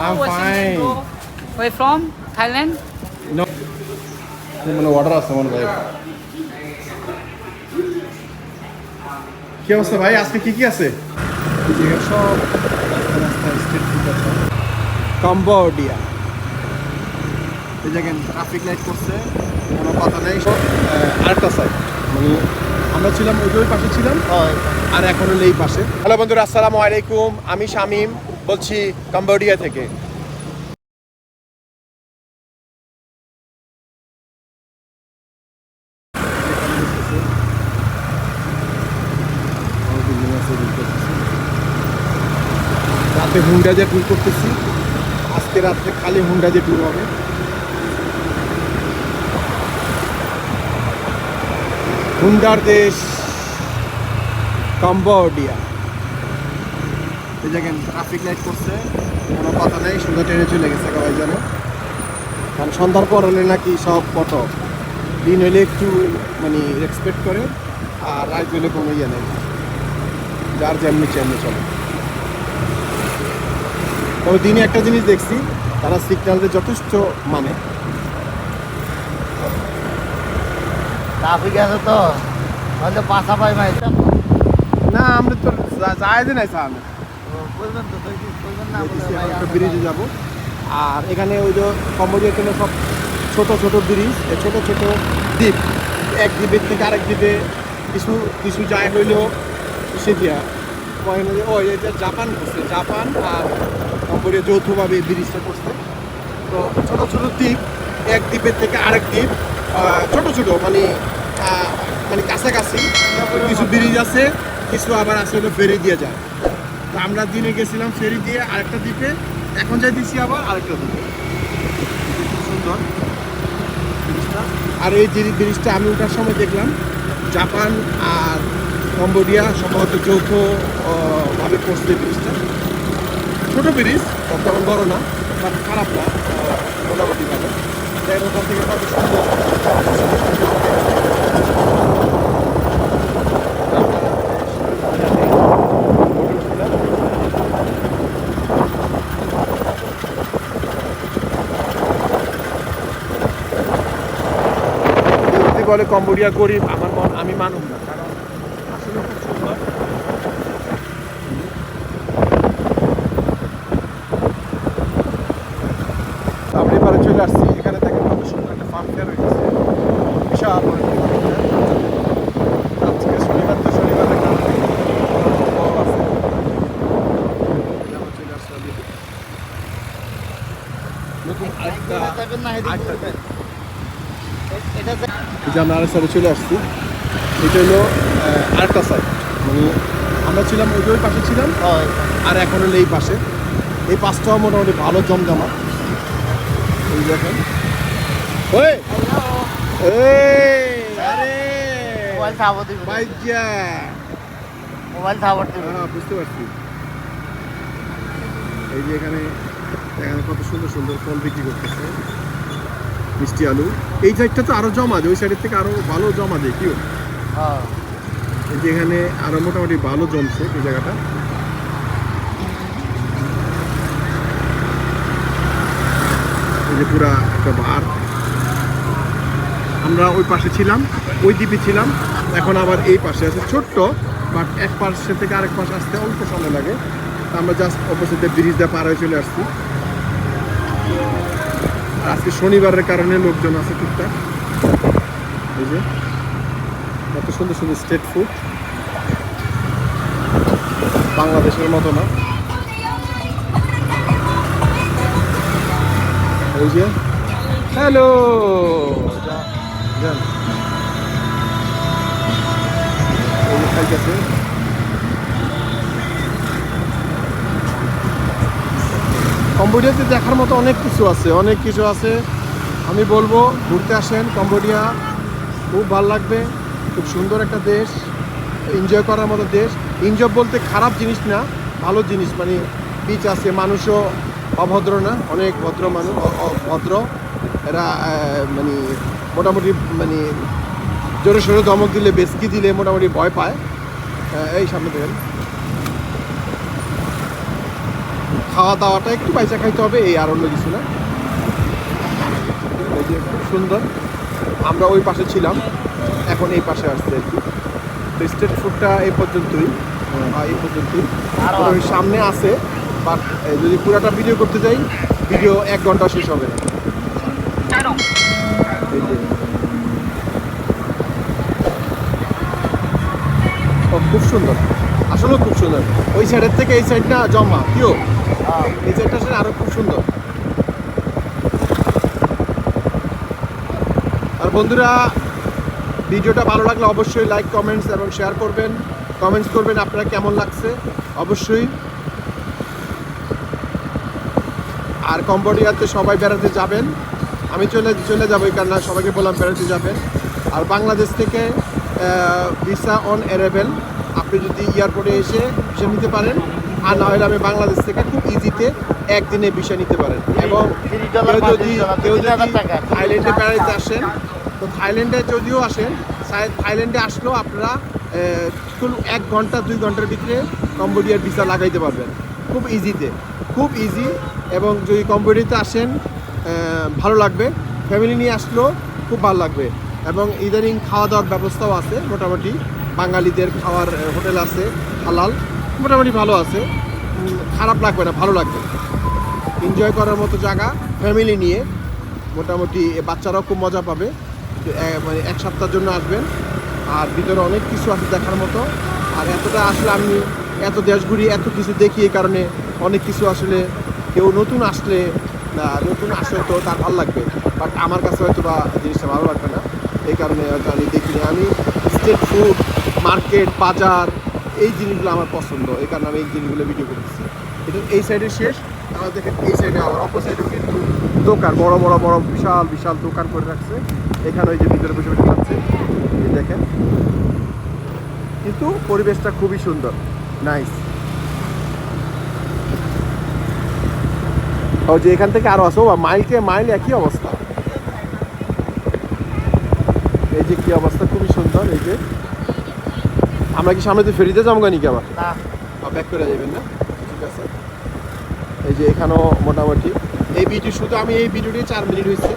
I'm fine. Where from? Thailand? No. মানে order আছে মনে ভাই কি অবস্থা ভাই আজকে কি কি আছে সব স্ট্রিট ফুড আছে কম্বোডিয়া এই দেখেন ট্রাফিক লাইট করছে কোনো কথা নেই সব আরেকটা সাইড মানে আমরা ছিলাম ওই পাশে ছিলাম? আর এখন হলো এই পাশে। হ্যালো বন্ধুরা আসসালামু আলাইকুম। আমি শামিম। বলছি কম্বোডিয়া থেকে। রাতে হুন্ডা যে ট্যুর করতেছি। আজকে রাত্রে খালি হুন্ডা যে ট্যুর হবে। হুন্ডার দেশ কম্বোডিয়া। এই দেখেন ট্রাফিক লাইট করছে। কোনো কথা নেই সুন্দর ট্রেনে চলে গেছে সবাই জানে। কারণ সন্ধ্যার পর হলে নাকি সব ফটো দিন হলে একটু মানে এক্সপেক্ট করে আর রাত হলে কোনো ইয়ে নেই। যার যেমনি চেমনি চলে। তবে দিনে একটা জিনিস দেখছি তারা সিগন্যালদের যথেষ্ট মানে। ট্রাফিক আছে তো হয়তো পাশা পাই না আমরা তো যায় যে নাই স্যার ব্রিজে যাব। আর এখানে ওই যে কম্বোডিয়া এখানে সব ছোট ছোট ব্রিজ ছোট ছোট দ্বীপ। এক দ্বীপের থেকে আরেক দ্বীপে কিছু কিছু যায় হইলেও সে দিয়া কয় না যে ও এটা জাপান করছে জাপান আর কম্বোডিয়া যৌথভাবে ব্রিজটা করছে। তো ছোট ছোট দ্বীপ এক দ্বীপের থেকে আরেক দ্বীপ ছোট ছোট মানে মানে কাছাকাছি। কিছু ব্রিজ আছে কিছু আবার আসলে ফেরি দিয়ে যায়। আমরা দিনে গেছিলাম ফেরি দিয়ে আরেকটা দ্বীপে এখন যাই দিছি আবার আরেকটা দ্বীপে। সুন্দর। আর এই যে ব্রিজটা আমি ওঠার সময় দেখলাম জাপান আর কম্বোডিয়া সম্ভবত যৌথ আহ, ভাবে করছে ব্রিজটা। ছোট ব্রিজ তেমন বড় না বাট খারাপ না মোটামুটি ভালো। দেখেন ওখান থেকে সুন্দর যদি বলে কম্বোডিয়া গরিব আমার আমি মানুষ না কারণ আসলে খুব সুন্দর আমরা এবারে চলে আসছি এখানে দেখেন কত সুন্দর একটা ফার্ম ফেয়ার হয়েছে বিশাল বড় একটা farm fair। আজকে শনিবার তো শনিবারের কারণে বড় আছে। এই আমরা চলে আসলাম এদিকে। নতুন আরেকটা যাবেন না হেদিক আরেকটা করবেন এটা যে- আমরা আরেক সাইডে চলে আসছি এটা হলো আরেকটা সাইড মানে আমরা ছিলাম ওই পাশে ছিলাম আর এখন হলো এই পাশে। এই পাশটাও মোটামুটি ভালো জমজমা এই দেখেন। ওই! মোবাইল দিবি। দিবি। হ্যাঁ বুঝতে পারছি। এই যে এখানে এখানে কত সুন্দর সুন্দর ফল বিক্রি করতেছে। মিষ্টি আলু। এই সাইডটা তো আরও জমা দেয় ওই সাইডের থেকে আরও ভালো জমা দেয় কি হ্যাঁ। এই যে এখানে আরও মোটামুটি ভালো জমছে এই জায়গাটা। এই যে পুরা একটা বার। আমরা ওই পাশে ছিলাম ওই দ্বীপে ছিলাম এখন আবার এই পাশে আছে ছোট্ট বাট এক পাশে থেকে আরেক পাশে আসতে অল্প সময় লাগে। আমরা জাস্ট অপোজিটে ব্রিজ দিয়ে পার হয়ে চলে আসছি। আজকে শনিবারের কারণে লোকজন আছে টুকটাক। এই যে, কত সুন্দর সুন্দর স্টেট ফুড বাংলাদেশের মতো না। ওই যে, হ্যালো খাইতেছে। কম্বোডিয়াতে দেখার মতো অনেক কিছু আছে, অনেক কিছু আছে। আমি বলব, ঘুরতে আসেন কম্বোডিয়া, খুব ভালো লাগবে, খুব সুন্দর একটা দেশ এনজয় করার মতো দেশ। এনজয় বলতে খারাপ জিনিস না, ভালো জিনিস মানে বিচ আছে, মানুষও অভদ্র না, অনেক ভদ্র মানুষ ভদ্র। এরা মানে মোটামুটি মানে জোরে সোরে ধমক দিলে বেসকি দিলে মোটামুটি ভয় পায়। এই সামনে দেখেন। খাওয়া দাওয়াটা একটু পয়সা খাইতে হবে এই আর অন্য কিছু না। এই যে খুব সুন্দর। আমরা ওই পাশে ছিলাম এখন এই পাশে আসছে আর কি। তো স্ট্রিট ফুডটা এই পর্যন্তই এই পর্যন্তই। আরও ওই সামনে আছে বাট যদি পুরাটা ভিডিও করতে যাই ভিডিও এক ঘণ্টা শেষ হবে। না খুব সুন্দর। আসলে খুব সুন্দর। ওই সাইডের থেকে এই সাইডটা জমা কিও? সাইডটা আসলে আরও খুব সুন্দর। আর বন্ধুরা, ভিডিওটা ভালো লাগলে অবশ্যই লাইক কমেন্টস এবং শেয়ার করবেন। কমেন্টস করবেন আপনারা কেমন লাগছে? অবশ্যই। আর কম্বোডিয়াতে সবাই বেড়াতে যাবেন। আমি চলে চলে যাব এই কারণে সবাইকে বললাম বেড়াতে যাবেন। আর বাংলাদেশ থেকে ভিসা অন অ্যারেবেল আপনি যদি এয়ারপোর্টে এসে ভিসা নিতে পারেন। আর না হলে আমি বাংলাদেশ থেকে খুব ইজিতে একদিনে ভিসা নিতে পারেন। এবং কেউ যদি কেউ যদি থাইল্যান্ডে বেড়াতে আসেন তো থাইল্যান্ডে যদিও আসেন থাই- থাইল্যান্ডে আসলেও আপনারা শুধু এক ঘণ্টা দুই ঘণ্টার ভিতরে কম্বোডিয়ার ভিসা লাগাইতে পারবেন। খুব ইজিতে খুব ইজি এবং যদি কম্বোডিয়াতে আসেন ভালো লাগবে। ফ্যামিলি নিয়ে আসলেও খুব ভালো লাগবে। এবং ইদানিং খাওয়া দাওয়ার ব্যবস্থাও আছে মোটামুটি বাঙালিদের খাওয়ার হোটেল আছে হালাল। মোটামুটি ভালো আছে। খারাপ লাগবে না, ভালো লাগবে। এনজয় করার মতো জায়গা ফ্যামিলি নিয়ে। মোটামুটি বাচ্চারাও খুব মজা পাবে। মানে এক সপ্তাহের জন্য আসবেন। আর ভিতরে অনেক কিছু আছে দেখার মতো। আর এতটা আসলে আমি এত দেশ ঘুরি, এত কিছু দেখি এই কারণে অনেক কিছু আসলে কেউ নতুন আসলে নতুন আসলে তো তার ভালো লাগবে। বাট আমার কাছে হয়তো বা জিনিসটা ভালো লাগবে না। এই কারণে হয়তো আমি দেখিনি। আমি স্ট্রিট ফুড মার্কেট বাজার এই জিনিসগুলো আমার পছন্দ, এই কারণে আমি এই জিনিসগুলো ভিডিও করতেছি। এটা এই সাইডে শেষ আমার দেখেন এই সাইডে আবার অপোসাইডে কিন্তু দোকান, বড় বড় বড়, বিশাল বিশাল দোকান করে রাখছে। এখানে ওই যে ভিতরে বসে বসে খাচ্ছে। দেখেন। কিন্তু পরিবেশটা খুবই সুন্দর। নাইস ও যে এখান থেকে আরও আসো মাইলকে মাইল একই অবস্থা। এই যে কি অবস্থা, খুবই সুন্দর, এই যে। আমরা কি সামনে তো ফেরিতে যাব নাকি আবার? না। ব্যাক করে যাবেন না? ঠিক আছে। এই যে এখানেও মোটামুটি। এই ভিডিও শুধু আমি এই ভিডিওটি চার মিনিট হয়েছে।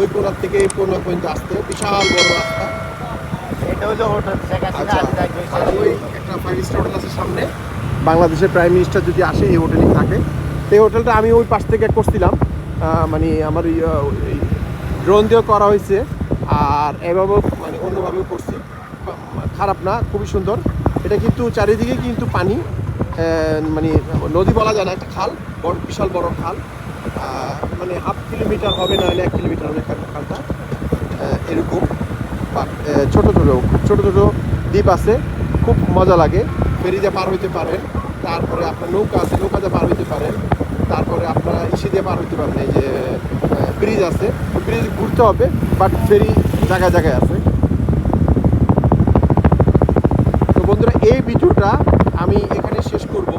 ওই কোনার থেকে এই কোনা পর্যন্ত আসতে। বিশাল বড় রাস্তা। হোটেল আচ্ছা। হোটেল বাংলাদেশের প্রাইম মিনিস্টার যদি আসে এই হোটেলেই থাকে। এই হোটেলটা আমি ওই পাশ থেকে করছিলাম। মানে আমার ড্রোন দিয়েও করা হয়েছে। আর এভাবেও মানে অন্যভাবেও করছি। খারাপ না, খুবই সুন্দর। এটা কিন্তু চারিদিকে কিন্তু পানি মানে নদী বলা যায় না, একটা খাল, বড়, বিশাল বড় খাল। মানে হাফ কিলোমিটার হবে, না হলে এক কিলোমিটার হবে খাল- খালটা। এরকম। ছোট ছোট ছোট ছোট দ্বীপ আছে, খুব মজা লাগে। ফেরিতে পার হইতে পারেন, তারপরে আপনার নৌকা আছে নৌকাতে পার হইতে পারেন। তারপরে আপনারা ইসে দিয়ে পার হইতে পারেন, এই যে ব্রিজ আছে। ব্রিজ ঘুরতে হবে, বাট ফেরি জায়গায় জায়গায় আছে তো বন্ধুরা এই ভিডিওটা আমি এখানে শেষ করব।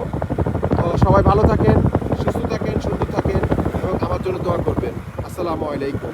তো সবাই ভালো থাকেন, সুস্থ থাকেন, সুন্দর থাকেন এবং আমার জন্য দোয়া করবেন। আসসালামু আলাইকুম।